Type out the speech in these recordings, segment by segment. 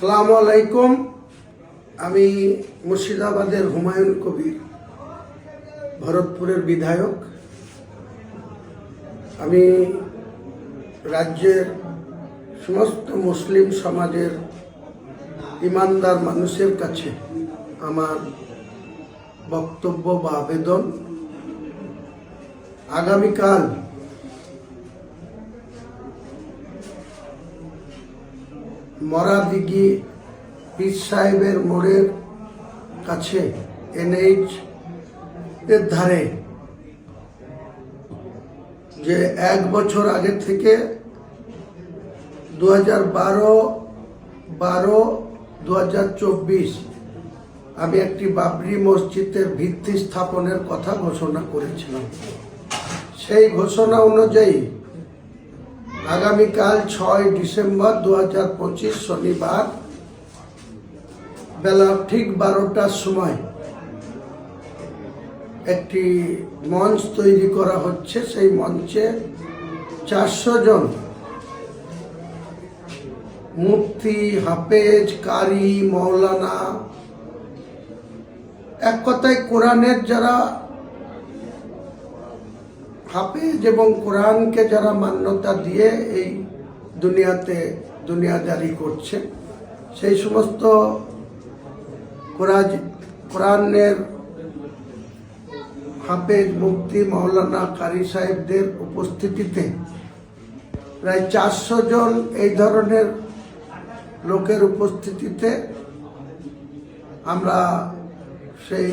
সালামু আলাইকুম। আমি মুর্শিদাবাদের হুমায়ুন কবির, ভরতপুরের বিধায়ক। আমি রাজ্যের সমস্ত মুসলিম সমাজের ইমানদার মানুষের কাছে আমার বক্তব্য বা আবেদন। আগামীকাল মরাদিঘি পীর সাহেবের মোড়ের কাছে এনএইচ এর ধারে যে এক বছর আগে থেকে দু হাজার বারো বারো দু আমি একটি বাবরি মসজিদের ভিত্তি স্থাপনের কথা ঘোষণা করেছিলাম। সেই ঘোষণা অনুযায়ী আগামীকাল ছয় ডিসেম্বর দু হাজার পঁচিশ শনিবার, বেলা ঠিক বারোটার সময় একটি মঞ্চ তৈরি করা হচ্ছে। সেই মঞ্চে চারশো জন মুফতি, হাফেজ, কারি, মৌলানা, এক কথায় কোরআনের যারা হাফেজ এবং কোরআনকে যারা মান্যতা দিয়ে এই দুনিয়াতে দুনিয়াদারি করছে, সেই সমস্ত কোরআজ কোরআনের হাফেজ মুফতি মৌলানা কারি সাহেবদের উপস্থিতিতে প্রায় চারশো জন এই ধরনের লোকের উপস্থিতিতে আমরা সেই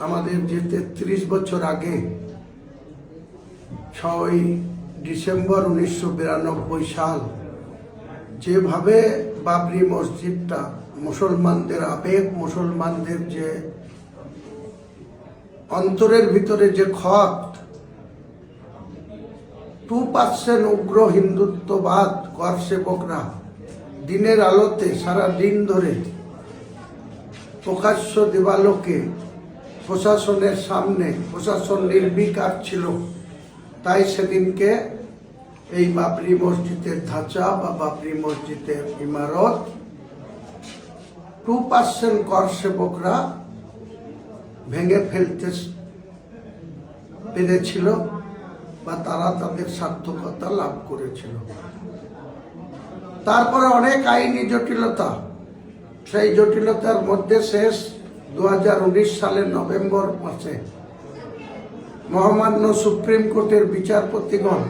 আমাদের যে তেত্রিশ বছর আগে ছয় ডিসেম্বর উনিশশো বিরানব্বই সাল। যেভাবে বাবরি মসজিদটা মুসলমানদের আবেগ, মুসলমানদের যে অন্তরের ভিতরে যে ক্ষত টু পার্সেন্ট উগ্র হিন্দুত্ববাদ কর সেবকরা দিনের আলোতে সারা দিন ধরে প্রকাশ্য দেবালোকে প্রশাসনের সামনে, প্রশাসন নির্বিকার ছিল। তাই সেদিনকে এই বাবরি মসজিদের ধাঁচা বা বাবরি মসজিদের ইমারত টু পার্সেন্ট কর সেবকরা ভেঙে ফেলতে পেরেছিল বা তারা তাদের সার্থকতা লাভ করেছিল। তারপরে অনেক আইনি জটিলতা। সেই জটিলতার মধ্যে শেষ দু হাজার উনিশ সালের নভেম্বর মাসে মহামান্য সুপ্রিম কোর্টের বিচারপতিগণ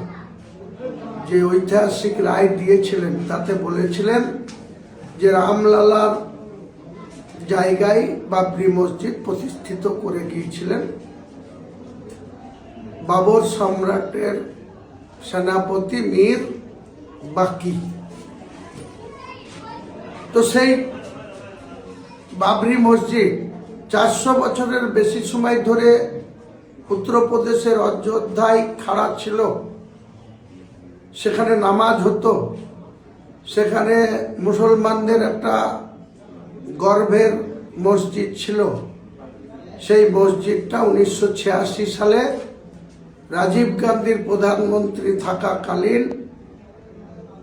যে ঐতিহাসিক রায় দিয়েছিলেন, তাতে বলেছিলেন যে রামলালার জায়গায় বাবরি মসজিদ প্রতিষ্ঠিত করে গিয়েছিলেন। বাবর সম্রাটের সেনাপতি মীর বাকি। তো সেই বাবরি মসজিদ চারশো বছরের বেশি সময় ধরে উত্তরপ্রদেশের অযোধ্যায় খাড়া ছিল। সেখানে নামাজ হতো। সেখানে মুসলমানদের একটা গর্ভের মসজিদ ছিল। সেই মসজিদটা উনিশশো ছিয়াশি সালে রাজীব গান্ধীর প্রধানমন্ত্রী থাকাকালীন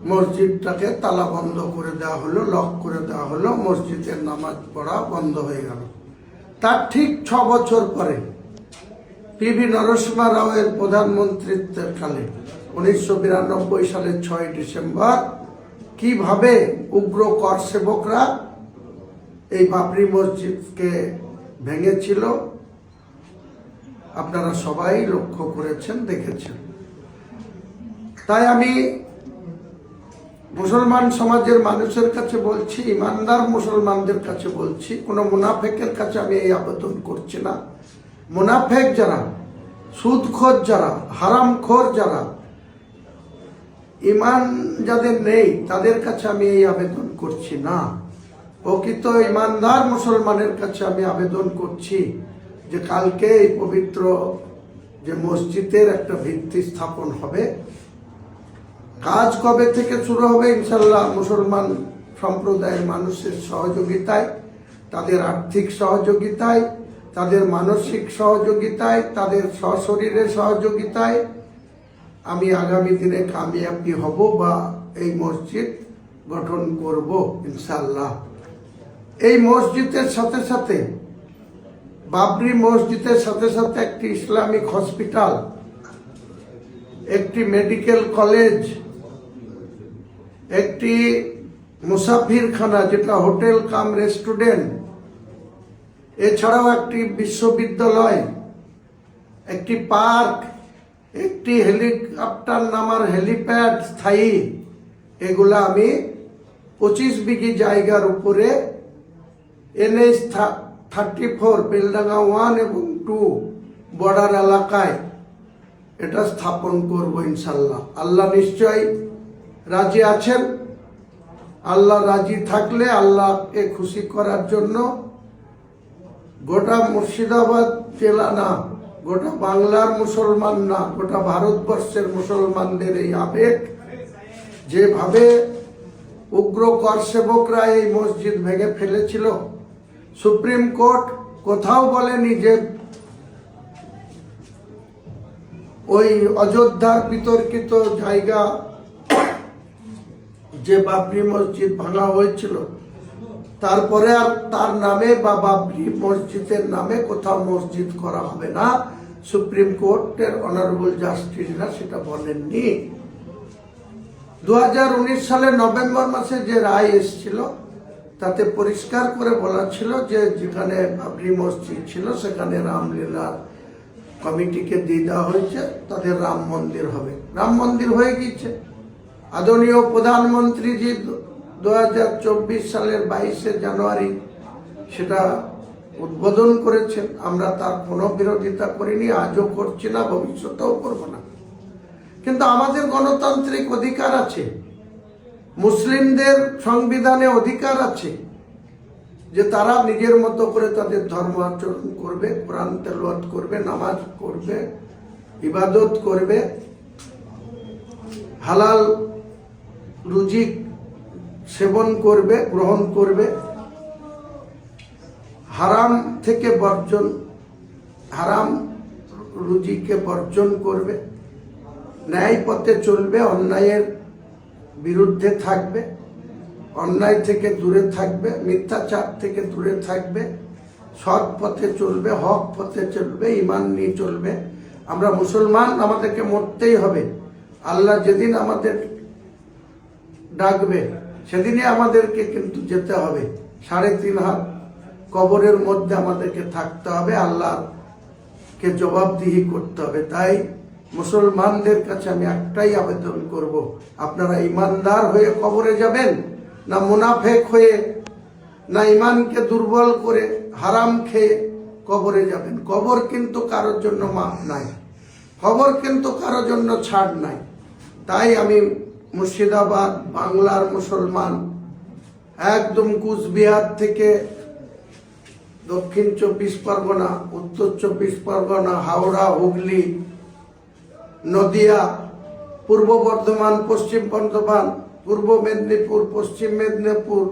মসজিদটাকে তালা বন্ধ করে দেওয়া হলো, লক করে দেওয়া হলো। মসজিদের নামাজ পড়া বন্ধ হয়ে গেল। তার ঠিক ছ বছর পরে পিভি নরসিমা রাওয়ের প্রধানমন্ত্রীত্বের কালে উনিশশো বিরানব্বই সালের ছয় ডিসেম্বর কীভাবে উগ্র কর সেবকরা এই বাবরি মসজিদকে ভেঙেছিল, আপনারা সবাই লক্ষ্য করেছেন, দেখেছেন। তাই আমি মুসলমান সমাজের মানুষের কাছে বলছি, ইমানদার মুসলমানদের কাছে বলছি, কোনো মুনাফেকের কাছে আমি এই আবেদন করছি না। মুনাফেক যারা, সুদখোর যারা, হারামখোর যারা ইমান যাদের নেই, তাদের কাছে আমি এই আবেদন করছি না। প্রকৃত ইমানদার মুসলমানের কাছে আমি আবেদন করছি যে কালকে এই পবিত্র যে মসজিদের একটা ভিত্তি স্থাপন হবে। কাজ কবে থেকে শুরু হবে ইনশাল্লাহ মুসলমান সম্প্রদায়ের মানুষের সহযোগিতায়, তাদের আর্থিক সহযোগিতায় তাদের মানসিক সহযোগিতায়, তাদের সশরীরের সহযোগিতায় আমি আগামী দিনে কামিয়াবি হব বা এই মসজিদ গঠন করব ইনশাল্লাহ এই মসজিদের সাথে সাথে, বাবরি মসজিদের সাথে সাথে একটি ইসলামিক হসপিটাল, একটি মেডিকেল কলেজ, একটি মুসাফিরখানা যেটা হোটেল কাম রেস্টুরেন্ট এছাড়াও একটি বিশ্ববিদ্যালয়, একটি পার্ক, একটি হেলিকপ্টার নামার হেলিপ্যাড স্থায়ী। এগুলা আমি পঁচিশ বিঘি জায়গার উপরে NH thirty four, Beldanga one এবং টু বর্ডার এলাকায় এটা স্থাপন করব ইনশাল্লাহ। আল্লাহ নিশ্চয় রাজি আছেন। আল্লাহ রাজি থাকলে আল্লাহকে খুশি করার জন্য গোটা মুর্শিদাবাদ জেলা না, গোটা বাংলার মুসলমান না, গোটা ভারতবর্ষের মুসলমানদের এই আবেগ, যেভাবে উগ্র কর সেবকরা এই মসজিদ ভেঙে ফেলেছিল। সুপ্রিম কোর্ট কোথাও বলেনি যে ওই অযোধ্যার বিতর্কিত জায়গা যে বাবরি মসজিদ ভাঙা হয়েছিল। তারপরে আর তার নামে বা বাবরি মসজিদের নামে কোথাও মসজিদ করা হবে না। সুপ্রিম কোর্টের অনারেবল জাস্টিসরা সেটা বলেননি। দু হাজার উনিশ সালে নভেম্বর মাসে যে রায় এসেছিল, তাতে পরিষ্কার করে বলা ছিল যে যেখানে বাবরি মসজিদ ছিল, সেখানে রামলীলা কমিটিকে দিয়ে দেওয়া হয়েছে। তাদের রাম মন্দির হবে। রাম মন্দির হয়ে গিয়েছে। আদরণীয় প্রধানমন্ত্রীজি দু হাজার চব্বিশ সালের বাইশে জানুয়ারি সেটা উদ্বোধন করেছেন। আমরা তার কোনো বিরোধিতা করিনি, আজও করছি না, ভবিষ্যতেও করব না। কিন্তু আমাদের গণতান্ত্রিক অধিকার আছে, মুসলিমদের সংবিধানে অধিকার আছে যে তারা নিজের মতো করে তাদের ধর্ম আচরণ করবে, কোরআন তেলাওয়াত করবে, নামাজ করবে ইবাদত করবে। হালাল রুজি সেবন করবে, গ্রহণ করবে। হারাম থেকে বর্জন, হারাম রুজিকে বর্জন করবে। ন্যায় পথে চলবে, অন্যায়ের বিরুদ্ধে থাকবে। অন্যায় থেকে দূরে থাকবে, মিথ্যাচার থেকে দূরে থাকবে। সৎ পথে চলবে, হক পথে চলবে, ইমান নিয়ে চলবে। আমরা মুসলমান, আমাদেরকে মরতেই হবে। আল্লাহ যেদিন আমাদের ডাকবে সেদিনই আমাদেরকে কিন্তু যেতে হবে। সাড়ে তিন হাত কবরের মধ্যে আমাদেরকে থাকতে হবে, আল্লাহকে জবাবদিহি করতে হবে। তাই মুসলমানদের কাছে আমি একটাই আবেদন করব, আপনারা ইমানদার হয়ে কবরে যাবেন না মুনাফেক হয়ে, না ইমানকে দুর্বল করে হারাম খেয়ে কবরে যাবেন। কবর কিন্তু কারোর জন্য মাপ নাই কবর কিন্তু কারোর জন্য ছাড় নাই। তাই আমি মুর্শিদাবাদ, বাংলার মুসলমান, একদম কুচবিহার থেকে দক্ষিণ চব্বিশ পরগনা, উত্তর চব্বিশ পরগনা, হাওড়া, হুগলি, নদিয়া, পূর্ব বর্ধমান, পশ্চিম বর্ধমান, পূর্ব মেদিনীপুর, পশ্চিম মেদিনীপুর,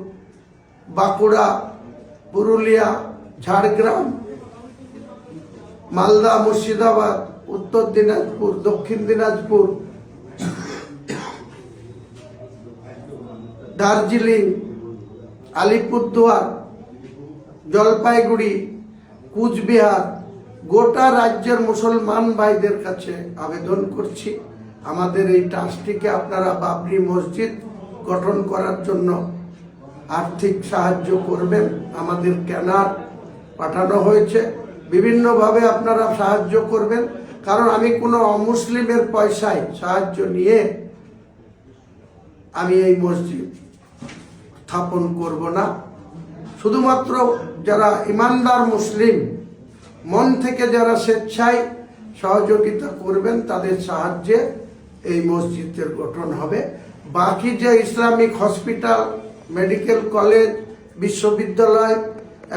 বাঁকুড়া, পুরুলিয়া, ঝাড়গ্রাম, মালদা, মুর্শিদাবাদ, উত্তর দিনাজপুর, দক্ষিণ দিনাজপুর দার্জিলিং, আলিপুরদুয়ার, জলপাইগুড়ি, কুচবিহার, গোটা রাজ্যের মুসলমান ভাইদের কাছে আবেদন করছি। আমাদের এই ট্রাস্টটিকে আপনারা বাবরি মসজিদ গঠন করার জন্য আর্থিক সাহায্য করবেন। আমাদের কেনার পাঠানো হয়েছে। বিভিন্নভাবে আপনারা সাহায্য করবেন। কারণ আমি কোনো অমুসলিমের পয়সায় সাহায্য নিয়ে আমি এই মসজিদ স্থাপন করব না। শুধুমাত্র যারা ইমানদার মুসলিম, মন থেকে যারা স্বেচ্ছায় সহযোগিতা করবেন, তাদের সাহায্যে এই মসজিদের গঠন হবে। বাকি যে ইসলামিক হসপিটাল, মেডিকেল কলেজ, বিশ্ববিদ্যালয়,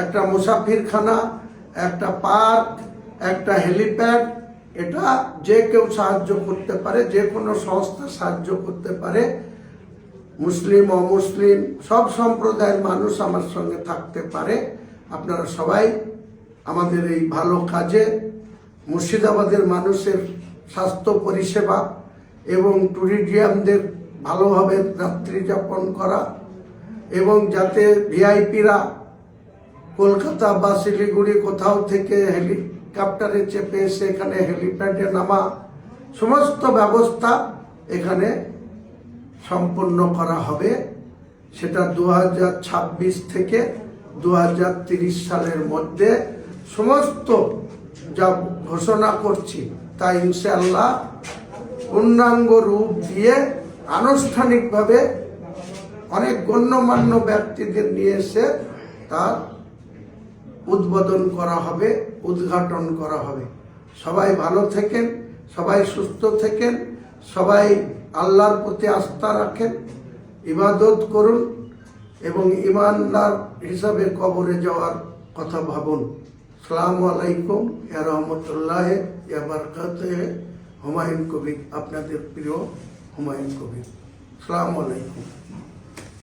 একটা মুসাফিরখানা, একটা পার্ক, একটা হেলিপ্যাড, এটা যে কেউ সাহায্য করতে পারে, যে কোনো সংস্থা সাহায্য করতে পারে মুসলিম, অমুসলিম, সব সম্প্রদায়ের মানুষ আমার সঙ্গে থাকতে পারে। আপনারা সবাই আমাদের এই ভালো কাজে, মুর্শিদাবাদের মানুষের স্বাস্থ্য পরিষেবা এবং ট্যুরিজিয়ামদের ভালোভাবে রাত্রি যাপন করা এবং যাতে ভিআইপিরা কলকাতা বা শিলিগুড়ি কোথাও থেকে হেলিকপ্টারে চেপে এসে এখানে হেলিপ্যাডে নামা, সমস্ত ব্যবস্থা এখানে সম্পন্ন করা হবে, সেটা দু হাজার ছাব্বিশ থেকে দু সালের মধ্যে সমস্ত যা ঘোষণা করছি, তা ইনশাল্লাহ পূর্ণাঙ্গ রূপ দিয়ে আনুষ্ঠানিকভাবে অনেক গণ্যমান্য ব্যক্তিদের নিয়ে এসে তার উদ্বোধন করা হবে, উদ্ঘাটন করা হবে। সবাই ভালো থেকেন, সবাই সুস্থ থেকেন, সবাই আল্লাহর প্রতি আস্থা রাখেন, ইবাদত করুন এবং ইমানদার হিসাবে কবরে যাওয়ার কথা ভাবুন। সালামু আলাইকুম ইয়া রহমতুল্লাহ ইয়া বারকাত হুমায়ুন কবির, আপনাদের প্রিয় হুমায়ুন কবির। সালামু আলাইকুম।